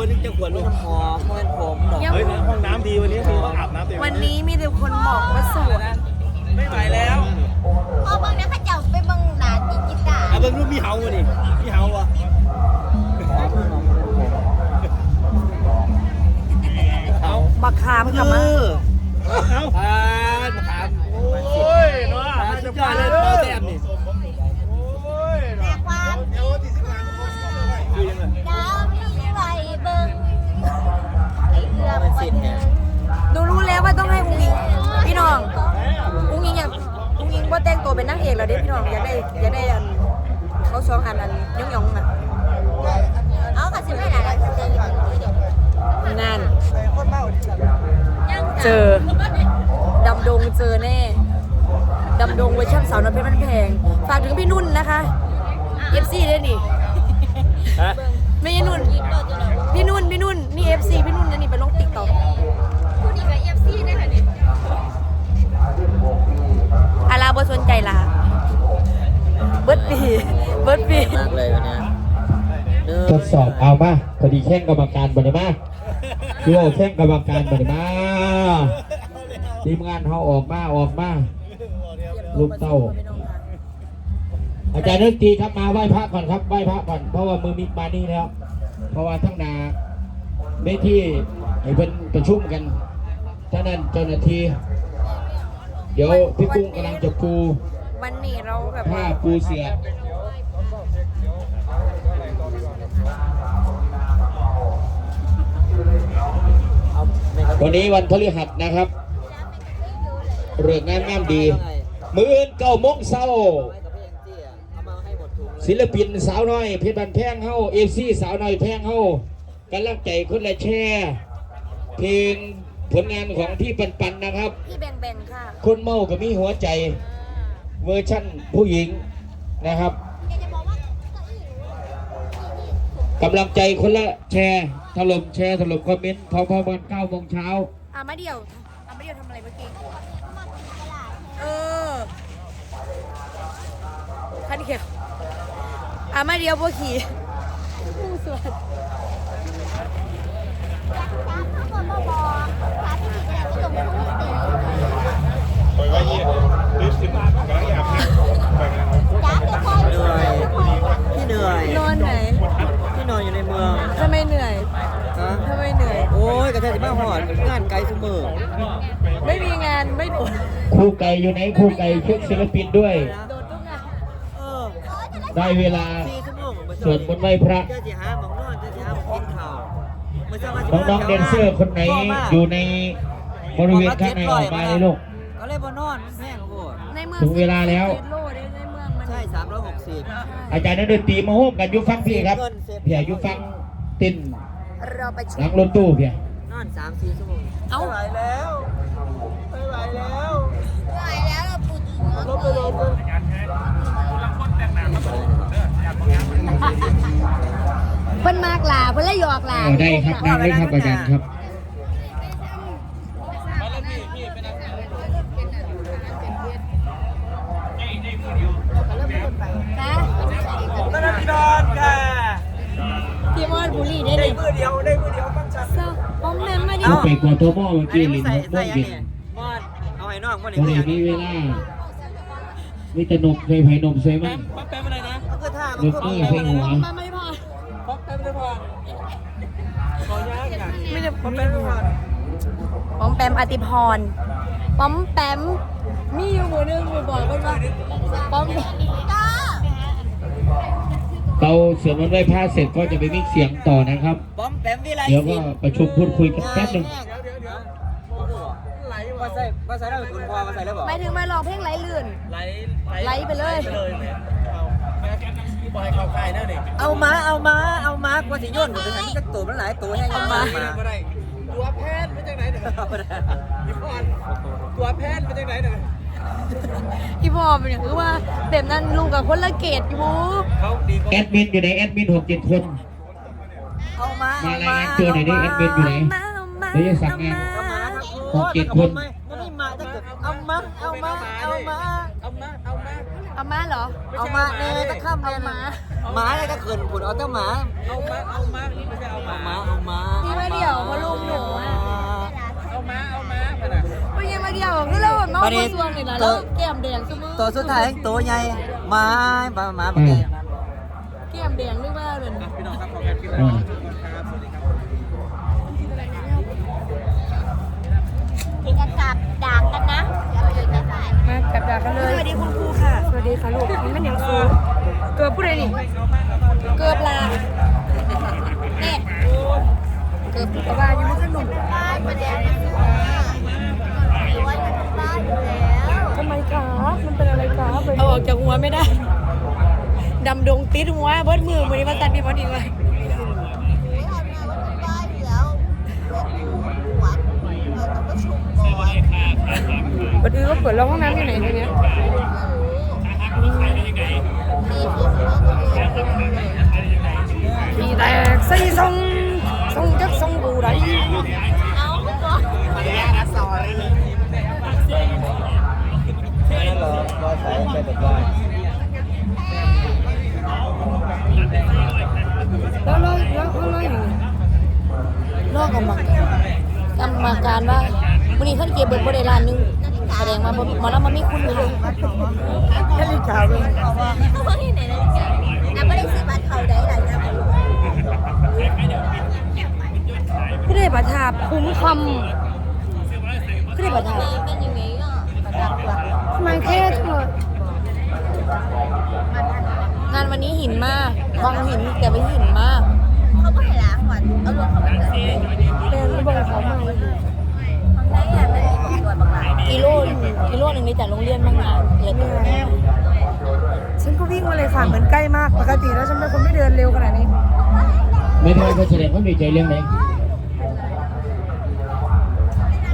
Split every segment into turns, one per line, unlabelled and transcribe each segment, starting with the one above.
บนนี้จะขวดลูก
หอมเหมือนผมบอก
เฮ้ยห้องน้ำดีวันนี้คือว่าอาบน้ำเต็ม
วันนี้มีแต่คนบอกว่าสวย
ไม่ไหวแล้ว
พอาเบิ่งนะข้าเจ้าไปบางหน้าจิกิตา
อะเบิ่งรูปมีเฮามาดิมีเฮาวะ
อ้
เอื้อ
ม
คนหนึ่ง
หนูรู้แล้วว่าต้องให้อุ้งอิงพี่น้องอุ้งอิงอยากอุ้งอิงว่าแต่งตัวเป็นนางเอกแล้วเด้พี่น้องอยากได้อยากได้อันเขาสองอันอันยองยองๆอะ
เอากระสิบให้หลานจะเจออยู่ตรงนี้เดี๋ยว
นั่นเจอดำดงเจอแน่ดำดงเวอร์ชันสาวน้อยเพชรบ้านแพง ฝากถึงพี่นุ่นนะคะเอฟซีด้วยนี่
เบิ
ร์ดปี
มากเลยวันนี้เนื้
ทดสอบเอามาพอดีแข่งกรรมการบันมาคือว่าแข่งกรรมการบันมาทีมงานเขาออกมาออกมาลูกเต้า อาจารย์นึกทีครับมาไหว้พระก่อนครับไหว้พระก่อนเพราะว่ามือมีมานี่แล้ว เพราะว่าทั้งนาเวทีไอ้เพิ่นประชุมกันท่านั้นเจ้าหน้าที่เดี๋ยวพี่กุ้งกำลังจะปู
วันนี้เราแบบ
ผ้า
ว่า
ปูเสือ วันนี้วันพฤหัสนะครับเรื่องงานงามดี มืออื่นเก้าโมงเช้า
กับพี่แองจี้อะเอามาให้หมดถุงเลย
ศิลปินสาวน้อย เพชรบันแพงเฮาเอฟซีสาวน้อยแพงเฮากำลังใจคนละแช่ เพลงผลงานของพี่ปันปันนะครับ
พี่แบ่งแบ่งค่ะ
คนเมาก็มีหัวใจ เวอร์ชั่นผู้หญิงนะครับ
กำ
ลังใจคนละแชร์ถล่มแชร์ถล่มคอมเมนต์พร้อมๆกันเก้าโมงเช้า
อะมาเดียวอะมาเดียวทำอะไรเมื่อกี้
มาถึงตลาด
เออคันเขียวอะมาเดียวพวกขี่ผู้สวด ย
โอ้ยกระเทยสิมาหอดงานไกลเสมอ
ไม่มีงานไม่โดด
คู่ไก่อยู่ไหนคู่ไก่ชุดศิลปินด้วย
โดดทุกงาน
เออ
ได้เวลา
สี่ชั่วโมงผม
สวดมนต์ไหว้พระ
เจ้าสิหาหมองนอนเจ้าสิหาหมองกินข้าวมื้อเช้ามาสิ
น้องๆแดนเซอร์คนไหนอยู่ในบริเวณข้างในออกมาเลยลูก
ก็เลยบ่นอนมันแพงโคตร
ในเมือง
ถึงเวลาแล้ว
สิบโลได้ในเมืองมัน
ใช่360
อาจารย์นักดนตรีมาโฮมกันอยุฟังพี่ครับเพียอยุฟังติน
เราไปช
หลั
ม
งรถตู้เพีย
นอน3-4ชั่วโมง
เอ้า
ไม่ไหวแล้วไม่ไหวแล้ว
เหนื่อยแล้วเราปูจริงเนาะ
ลบไปลบเลย
เพิ่นมากลาเพิ่นเลยหยอกลา
เอาได้ครับนั่งเลยครับอาจารย์ครับ
แม่มาดิ
เอาไปกอดตัวหม้อเมื่อ
อัน
กี้
นี้
ลิ
มัน
น
ใส่
ม่ว
ใส่
ง
อัน
เย็น
นี้มอนเอาให้น้องมัน
ตอน
นี่
นี้มีเวลามีแต่นมเคยไผ่นมสวยมั้ง
ปั๊บแป๊บอะไรนะก็คือท่ามัน
นกเอ้ยเพลงหัว
มาไม่พอ
ปั๊บแป๊บไม่พอขอยากอยาก
ไม่ได้
ปั๊บแป๊บไม่พอ
ป้อมแปมอติพรป้อมแปมมีอยู่หมู่หนึงหมู่บอกเพิ่นว่าป้อม
จ้า
เราเสือมันไหว้พระเสร็จก็จะไปมิกเสียงต่อนะครับ
ปั๊ม แป๊บวิไล
เดี๋ยวก็ประชุมพูดคุยกันแป๊บหนึ่ง
เดี๋ยวเดี๋ยวเดี๋ยวไหลมาใส่มาใส่ได้คุณพอมาใส่แล้วบอก
หมายถึงมาลองเพลงไหลลื่น
ไหล
ไหลไปเลย
ไปเลยแม่เอาแม่ปล่อยเข้าค่ายแล้วนี่
เอามาเอามาเอามากว่าสิโยนถึงหันจะตัวมันหลายตัวให้เอามา
ไม่ได้ตัวแพทย์มาจากไหนเนี่ยพี่พรตัวแพทย์มาจากไหนเนี่ย
พี่พ่อเป็นอย่างคือว่าแบบนั้นลูกกับคนละเกตอยู่
เขาดีกว่า
แอดมินอยู่ไหนแอดมินหกเจ็ดคน
เอา มา
มา
เอา
ราย
มางา
นตัวหน่อยดิแอดมินอยู่ไหนเดี๋ยวจะสั่งงาน
เอามาทั้ง
หกเจ็ดคน
มันไม่มาถ้าเกิดเอามา เอามา เอามา
เอามา เอามา
เอามาเหรอ
เอามาเนยตะข้ามเน
เอา
ย
มา
มาหมาอะไรก็เขินผุนเอาแต่หมา
เอามา เอามา นี่ไม่ใช่เอา
เอา
มา
มา เอามา
พี่มาเดี่ยวพอลุงหนูอะ
เอามา เอามาขนาด
ไม่ยังมาเดี่ยวคือเราเมาตัวส่วนนี่ล่ะแล้วแก้มแดงซุมื้อ
ตัวสุดท้ายตัวใหญ่หมาหมาหมาแบบนี้
แก้มแดงหรือว่าเป็น
พี่น้องครับขอการคิดอะ ดา
กัน
เลย สวัสดีคุณครูค่ะ สวัสดีค่ะลูกมันเป็นอย่างครูเกือบผู้ใดนี่ เกือบลาเนี่ยเกือบกว่าอยู่มันขนม
บ้านมาแล้วนะร้อยกันทั้งบ้านอยู่แล้ว
ทำไมครับมันเป็นอะไรครับเอาออกจากหัวไม่ได้ ดำดงติดหัวเบิดมือมือนี้มาตัดดีพอดีเลย บัดนี้ก็เปิดแล้วห้องน้ำอยู่ไหนทีเนี้ย
ไม่รู้มีที่สำนักงาน
มีแตกใส่ทรงทรงจักทรงบูไร
เอาก่อน
นั่นเหรอรอยสายใจแบบว่า
แล้วแล้วแล้วแล้วอยู่นอกออกมากรรมการว่า วันนี้ท่านเก็บเบิดบริลานหนึงแสดงว่าบ่หมอแล้วมันไม่คุ้นค่ะนาฬิกาเลย
เฮ้ยไหนนาฬิกาอะไม่ได้ซื้อบัตรเขาได้หลายอย่าง
ก็ได้ประทาบคุ้มคำก็ได้ประทาบ
เป็นยังไงอะประดับว่ะ
มันแค่เถอะงานวันนี้หินมากบางหินแต่ไม่หินมาก
เขาก็ให้ล้างก่อนเอารถเขาไปเกิด
เป็นระเบิดเขามา
ข้างในอะมันมีของตรวจบางหลาย
กิโลหนึ่งกิโลหนึ่งในจากโรงเรียนบางงานเหลือตัว
ฉันก็วิ่งมาเลยค่ะเหมือนใกล้มากปกติแล้วฉันเป็นคนไม่เดินเร็วขนาดนี้
ไม่ได้ก็แสดงความดีใจเรื่องไหน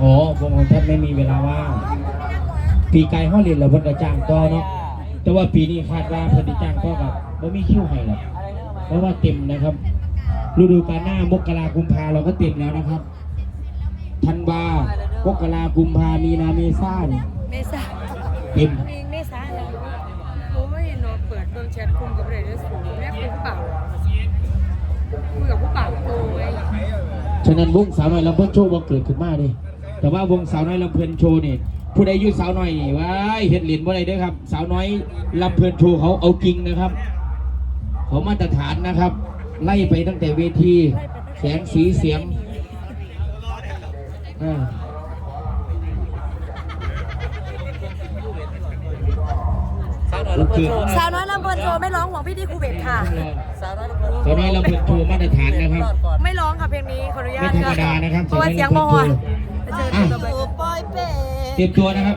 อ๋อวงของท่านไม่มีเวลาว่างปีไกลห้อเรียนเราเพิ่นก็จ้างต่อเนาะแต่ว่าปีนี้คาดว่าเพิ่นได้จ้างต่อกับบ่มีคิวให้หรอกเพราะว่าเต็มนะครับ ฤดูกาลหน้ามกรากุมภาเราก็เต็มแล้วนะครับธันวา มกรากุมภามีนาเมษาเนี่ย
เมษา
เต็ม
เองเมษาแล้วโอ้ยหนูเปิดเบิ่งแชทกลุ่มกับเรดเดอร์สูงแม่คุยผู้เปล่าคุยกับผู้เปล่าโตไง
ฉะนั้นวงสาวน้อยลำเพิ่นโชว์บ่เกิดขึ้นมาดิแต่ว่าวงสาวน้อยลำเพิ่นโชว์นี่ผู้ใดอยู่สาวน้อยนี่ว้ายเฮ็ดเหรียญบ่ได้เด้อครับ สาวน้อยลำเพิ่นโชว์เขาเอาจริงนะครับ เขามาตรฐานนะครับ ไล่ไปตั้งแต่เวทีแสงสีเสียงอ่า โอเค
สาวน้อยลำเพลินโชว์ไม่ร้องห่วงพี่ดีครูเบสค่ะ
สาวน้อย
สาวน้อยลำเพิ่นโชว์มาตรฐานนะครับ
ไม่ร้องค่ะเพลงนี้ขออนุญา
ไม่
ต
ธรรมดานะครับ
เพราะว่าเสียง
สาว
ม
น้อย
อ
ลำเพิ่นโชว์
ไปเจอ
อะ
ตัวไป
ปล่อยเป็ด
เตรียมตัวนะครับ